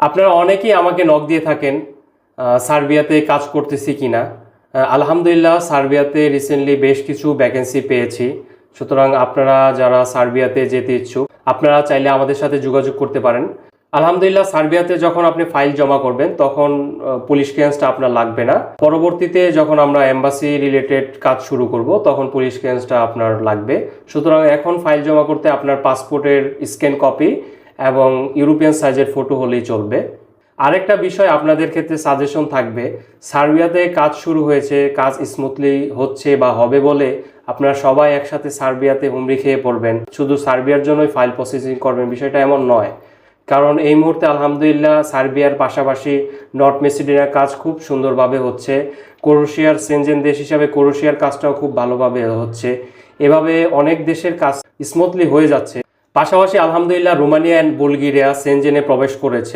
আপনারা অনেকেই আমাকে নক দিয়ে থাকেন সার্বিয়াতে কাজ করতেছি কিনা। আহ, আলহামদুলিল্লাহ সার্বিয়াতে রিসেন্টলি বেশ কিছু ভ্যাকেন্সি পেয়েছি। সুতরাং আপনারা যারা সার্বিয়াতে যেতে ইচ্ছুক আপনারা চাইলে আমাদের সাথে যোগাযোগ করতে পারেন। আলহামদুলিল্লাহ সার্বিয়াতে যখন আপনি ফাইল জমা করবেন তখন পুলিশ ক্লিয়ারেন্সটা আপনার লাগবে না। পরবর্তীতে যখন আমরা এম্বাসি রিলেটেড কাজ শুরু করব তখন পুলিশ ক্লিয়ারেন্সটা আপনার লাগবে। সুতরাং এখন ফাইল জমা করতে আপনার পাসপোর্টের স্ক্যান কপি এবং ইউরোপিয়ান সাইজের ফটো হলেই চলবে। আরেকটা বিষয় আপনাদের ক্ষেত্রে সাজেশন থাকবে, সার্বিয়াতে কাজ শুরু হয়েছে, কাজ স্মুথলি হচ্ছে বা হবে বলে আপনারা সবাই একসাথে সার্বিয়াতে হুমড়ি খেয়ে পড়বেন। শুধু সার্বিয়ার জন্যই ফাইল প্রসেসিং করবেন, বিষয়টা এমন নয়। কারণ এই মুহূর্তে আলহামদুলিল্লাহ সার্বিয়ার পাশাপাশি নর্থ মেসিডোনিয়ার কাজ খুব সুন্দরভাবে হচ্ছে। ক্রোয়েশিয়ার সেনজেন দেশ হিসাবে ক্রোয়েশিয়ার কাজটাও খুব ভালোভাবে হচ্ছে। এভাবে অনেক দেশের কাজ স্মুথলি হয়ে যাচ্ছে। পাশাপাশি আলহামদুলিল্লাহ রোমানিয়া অ্যান্ড বুলগেরিয়া সেনজেনে প্রবেশ করেছে।